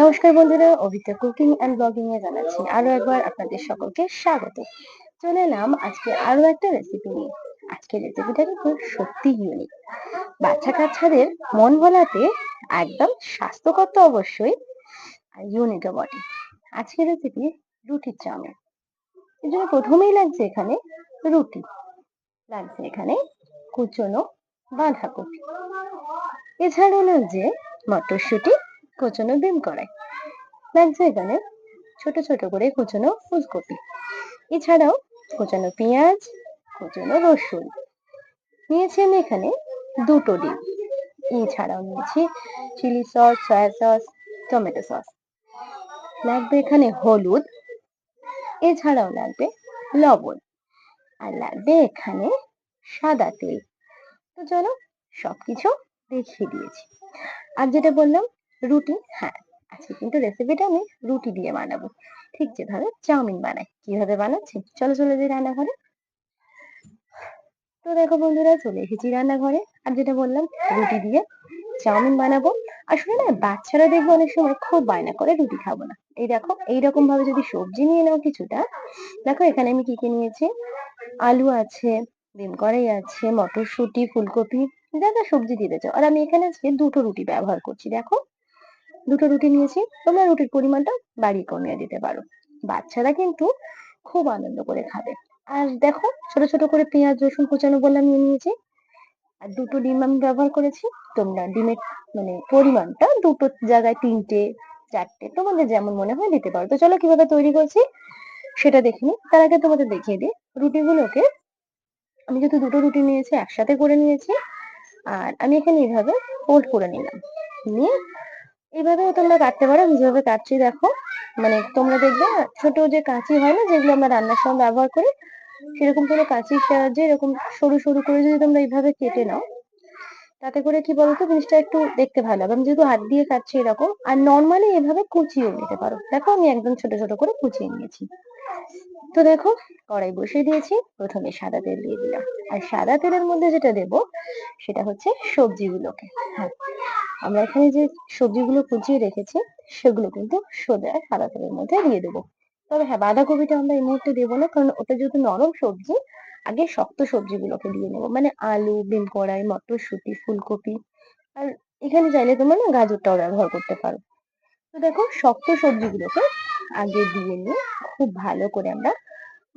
নমস্কার বন্ধুরা Abhita cooking and blogging এ জানাচ্ছি আরও একবার আপনাদের সকলকে স্বাগত। চলে এলাম আজকে আরও একটা রেসিপি নিয়ে আজকের রেসিপিটা কিন্তু সত্যি ইউনিক বাচ্চা কাচ্চাদের মন ভোলাতে একদম স্বাস্থ্যকর তো অবশ্যই আর ইউনিকও বটে। আজকের রেসিপি রুটির চাউমিন। এর জন্য প্রথমেই লাগছে এখানে রুটি। লাগছে এখানে কুচনো বাঁধাকপি। এছাড়াও লাগছে মটরশুঁটি কুচনো ডিম কড়াই লাগছে এখানে ছোট ছোট করে কুচনো ফুলকপি। এছাড়াও কুচনো পেঁয়াজ, কুচনো রসুন। নিয়েছি আমি এখানে দুটো ডিম। এছাড়াও নিয়েছি chilli sauce, soya sauce, tomato sauce. লাগবে এখানে হলুদ। এছাড়াও লাগবে লবণ। আর লাগবে এখানে সাদা তেল। তো চলো সবকিছু দেখিয়ে দিয়েছি। আর যেটা বললাম রুটি হ্যাঁ আজকে কিন্তু রেসিপিটা আমি রুটি দিয়ে বানাবো। ঠিক যেভাবে চাউমিন বানাই, কীভাবে বানাচ্ছি? চলো, চলে যাই রান্নাঘরে। তো দেখো বন্ধুরা, চলে এসেছি রান্নাঘরে। আর যেটা বললাম, রুটি দিয়ে চাউমিন বানাবো। আসলে না, বাচ্চারা দেখব অনেক সময় খুব বায়না করে রুটি খাব না। এই দেখো এইরকম ভাবে যদি সবজি নিয়ে নাও কিছুটা, দেখো এখানে আমি কি কি নিয়েছি? আলু আছে, ডিম কড়াই আছে, মটরশুঁটি, ফুলকপি, যা যা সবজি দিতে চাও আর আমি এখানে আজকে দুটো রুটি ব্যবহার করছি, দেখো। দুটো রুটি নিয়েছি, তোমরা রুটির পরিমাণটা বাড়িয়ে কমিয়ে দিতে পারো। বাচ্চারা কিন্তু খুব আনন্দ করে খাবে। আর দেখো, ছোট ছোট করে পেঁয়াজ, রসুন কুচানো বললাম নিয়ে নিয়েছি। আর দুটো ডিম আমি ব্যবহার করেছি। তোমরা ডিমের মানে পরিমাণটা দুটো জায়গায় তিনটে, চারটে, তোমাদের যেমন মনে হয় দিতে পারো। তো চলো কীভাবে তৈরি করছি, সেটা দেখিনি তার আগে তোমাদের দেখিয়ে দিই। রুটিগুলোকে আমি যেহেতু দুটো রুটি নিয়েছি, একসাথে করে নিয়েছি, আর আমি এখানে এইভাবে ফোল্ড করে নিলাম। নিয়ে এইভাবেও তোমরা কাটতে পারো যেভাবে কাটছি দেখো। মানে তোমরা দেখবে ছোট যে কাঁচি হয় না, যেগুলো আমরা রান্নার সময় ব্যবহার করি, সেরকম কোনো কাঁচির সাহায্যে এরকম সরু সরু করে যদি তোমরা এইভাবে কেটে নাও, তাতে করে কি বলতো, জিনিসটা একটু দেখতে ভালো হবে। আমি যেহেতু হাত দিয়ে কাটছি এরকম, আর নর্মালি এভাবে কুচিয়ে নিতে পারো। দেখো আমি একদম ছোট ছোট করে কুচিয়ে নিয়েছি। তো দেখো, কড়াই বসিয়ে দিয়েছি, প্রথমে সাদা তেল দিয়ে দিলাম। আর সাদা তেলের মধ্যে যেটা দেব, সেটা হচ্ছে সবজিগুলোকে। হ্যাঁ আমরা এখানে যে সবজিগুলো কুচিয়ে রেখেছি, সেগুলো কিন্তু সোজা সাদা তেলের মধ্যে দিয়ে দেবো। তবে হ্যাঁ বাঁধাকপিটা আমরা এই মুহূর্তে দেবো না, কারণ ওটা যেহেতু নরম সবজি, আগে শক্ত সবজিগুলোকে দিয়ে নেব। মানে আলু, ডিম কড়াই, মটরশুঁটি, ফুলকপি, আর এখানে চাইলে তোমরা না গাজরটাও ব্যবহার করতে পারো। তো দেখো, শক্ত সবজিগুলোকে আগে দিয়ে নিয়ে খুব ভালো করে আমরা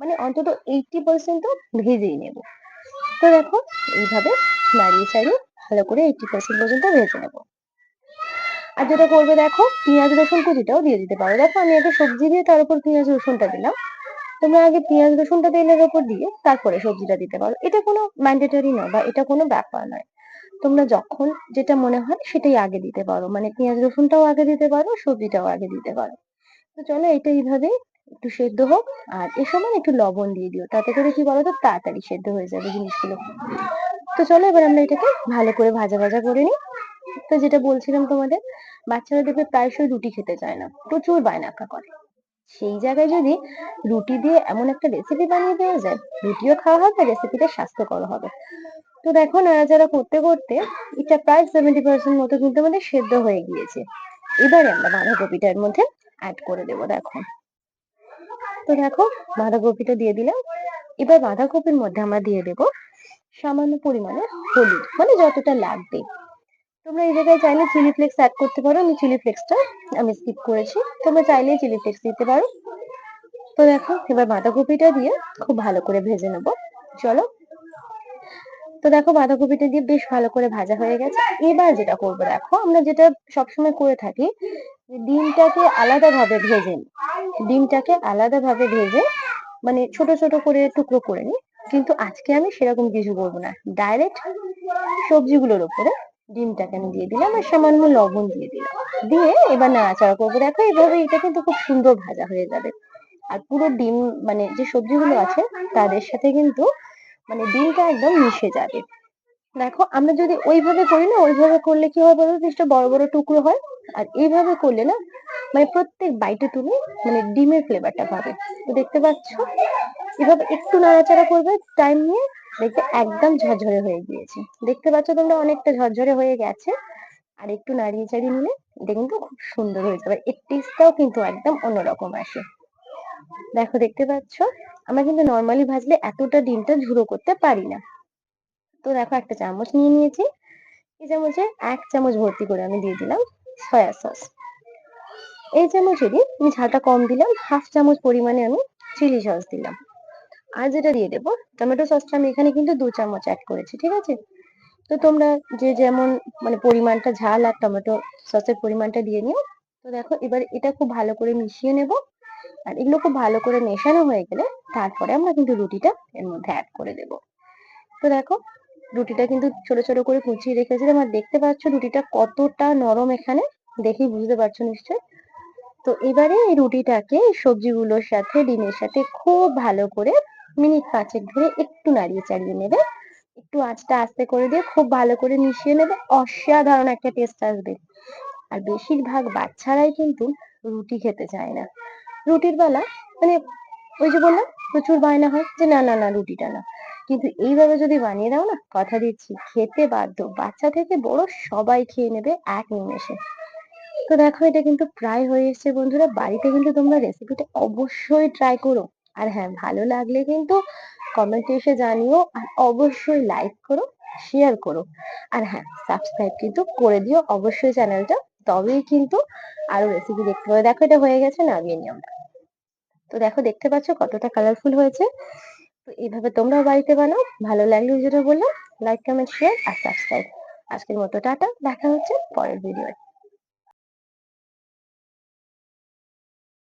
মানে অন্তত এইটটি পার্সেন্ট তো ভেজেই নেব। তো দেখো, এইভাবে নাড়িয়ে চাড়িয়ে ভালো করে এইটটি পার্সেন্ট পর্যন্ত ভেজে নেব। আর যেটা করবে দেখো, পেঁয়াজ রসুন কুচিটাও দিয়ে দিতে পারো। দেখো, আমি আগে সবজি দিয়ে তার উপর পেঁয়াজ রসুনটা দিলাম। তোমরা আগে পেঁয়াজ রসুনটা তেলের উপর দিয়ে তারপরে সবজিটা দিতে পারো। এটা কোনো ম্যান্ডেটরি নয় বা এটা কোনো ব্যাপার নয়। তোমরা যখন যেটা মনে হয় সেটাই আগে দিতে পারো। মানে পেঁয়াজ রসুনটাও আগে দিতে পারো, সবজিটাও আগে দিতে পারো। তো চলো এটা এইভাবে একটু সেদ্ধ হোক, আর এ সময় একটু লবণ দিয়ে দিও। তাতে করে কি বলতো? তাড়াতাড়ি সেদ্ধ হয়ে যাবে জিনিসগুলো। তো চলো এবার আমরা এটাকে ভালো করে ভাজা ভাজা করে নিই। তো যেটা বলছিলাম তোমাদের, বাচ্চারা দেখবে প্রায়শই রুটি খেতে চায় না, প্রচুর বায়নাক্কা করে। সেই জায়গায় যদি রুটি দিয়ে এমন একটা রেসিপি বানিয়ে দেওয়া যায়, রুটিও খাওয়া হবে রেসিপিটা স্বাস্থ্যকর হবে। তো দেখো নাড়াচাড়া করতে করতে এটা প্রায় সেভেন্টি পার্সেন্ট মতো কিন্তু আমাদের সেদ্ধ হয়ে গিয়েছে। এবারে আমরা বাঁধাকপিটার মধ্যে অ্যাড করে দেবো, দেখো। তো দেখো, বাঁধাকপিটা দিয়ে দিলাম। এবার বাঁধাকপির মধ্যে আমরা দিয়ে দেবো সামান্য পরিমাণে হলুদ মানে যতটা লাগবে। তোমরা এই জায়গায় চাইলে চিলি ফ্লেক্স অ্যাড করতে পারো, আমি চিলি ফ্লেক্সটা আমি স্কিপ করেছি। তোমরা চাইলে চিলি ফ্লেক্স দিতে পারো। তো দেখো, এবার বাঁধাকপিটা দিয়ে খুব ভালো করে ভেজে নেব। চলো। তো দেখো, বাঁধাকপিটা দিয়ে বেশ ভালো করে ভাজা হয়ে গেছে। এবার যেটা করব, দেখো, আমরা যেটা সবসময় করে থাকি ডিমটাকে আলাদাভাবে ভেজে ডিমটাকে আলাদাভাবে ভেজে মানে ছোট ছোট করে টুকরো করে নিই কিন্তু আজকে আমি সেরকম কিছু করব না। ডাইরেক্ট সবজিগুলোর উপরে ডিমটাকে আমি দিয়ে দিলাম আর সামান্য লবণ দিয়ে দিলাম। দিয়ে এবার নাড়াচাড়া করব। দেখো এভাবে এটা কিন্তু খুব সুন্দর ভাজা হয়ে যাবে। আর পুরো ডিম মানে যে সবজিগুলো আছে তাদের সাথে কিন্তু মানে ডিমটা একদম মিশে যাবে। দেখো আমরা যদি ওইভাবে করি না, ওইভাবে করলে কি হয় বলতো জিনিসটা বড় বড় টুকরো হয়। আর এইভাবে করলে না মানে প্রত্যেক বাইটে তুমি মানে ডিমের ফ্লেভারটা পাবে। তো দেখতে পাচ্ছ? এভাবে একটু নাড়াচাড়া করবে টাইম নিয়ে দেখবে একদম ঝরঝরে হয়ে গিয়েছে। দেখতে পাচ্ছ তোমরা অনেকটা ঝরঝরে হয়ে গেছে। আর একটু নাড়িয়ে চাড়িয়ে নিলে এটা কিন্তু খুব সুন্দর হয়ে যাবে। এর টেস্টটাও কিন্তু একদম অন্যরকম আসে। দেখো, দেখতে পাচ্ছ? আমরা কিন্তু নর্মালি ভাজলে এতটা ডিমটা ঝুড়ো করতে পারি না। তো দেখো, একটা চামচ নিয়ে নিয়েছি। এই চামচে এক চামচ ভর্তি করে আমি দিয়ে দিলাম। সয়া সস এই চামচেরই আমি ঝালটা কম দিলাম হাফ চামচ পরিমাণে আমি চিলি সস দিলাম। আর যেটা দিয়ে দেবো টমেটো সসটা আমি এখানে কিন্তু দু চামচ অ্যাড করেছি, ঠিক আছে? তো তোমরা যে যেমন মানে পরিমাণটা ঝাল আর টমেটো সসের পরিমাণটা দিয়ে নিও, তো দেখো এবার এটা খুব ভালো করে মিশিয়ে নেব। আর এগুলো খুব ভালো করে মেশানো হয়ে গেলে তারপরে আমরা কিন্তু রুটিটা এর মধ্যে অ্যাড করে দেব। তো দেখো রুটিটা কিন্তু ছোট ছোট করে কুচিয়ে রেখেছিলাম আর দেখতে পাচ্ছ রুটিটা কতটা নরম এখানে, দেখেই বুঝতে পারছ নিশ্চয়ই? তো এবারে এই রুটিটাকে সবজিগুলোর সাথে, ডিমের সাথে খুব ভালো করে মিনিট পাঁচেক ধরে একটু নাড়িয়ে চাড়িয়ে নেবে। একটু আঁচটা আস্তে করে দিয়ে খুব ভালো করে মিশিয়ে নেবে, অসাধারণ একটা টেস্ট আসবে। আর বেশিরভাগ বাচ্চারাই কিন্তু রুটি খেতে চায় না। রুটির বেলা মানে ওই যে বললাম, প্রচুর বায়না হয় যে না না না, রুটিটা না। কিন্তু এইভাবে যদি বানিয়ে দাও না, কথা দিচ্ছি, খেতে বাধ্য। বাচ্চা থেকে বড় সবাই খেয়ে নেবে এক নিমেষে। তো দেখো, এটা কিন্তু প্রায় হয়ে এসেছে বন্ধুরা। বাড়িতে কিন্তু তোমরা রেসিপিটা অবশ্যই ট্রাই করো। আর হ্যাঁ ভালো লাগলে কিন্তু কমেন্টে এসে জানিও আর অবশ্যই লাইক করো শেয়ার করো। আর হ্যাঁ সাবস্ক্রাইব কিন্তু করে দিও অবশ্যই চ্যানেলটা তবেই কিন্তু আরও রেসিপি দেখতে পাবে। দেখো, এটা হয়ে গেছে, নামিয়ে নিও। আমরা তো দেখো, দেখতে পাচ্ছ কতটা কালারফুল হয়েছে। এইভাবে তোমরাও বাড়িতে বানাও। ভালো লাগলে যেটা বললাম লাইক কমেন্ট শেয়ার আর সাবস্ক্রাইব আজকের মতো টাটা, দেখা হচ্ছে পরের ভিডিওয়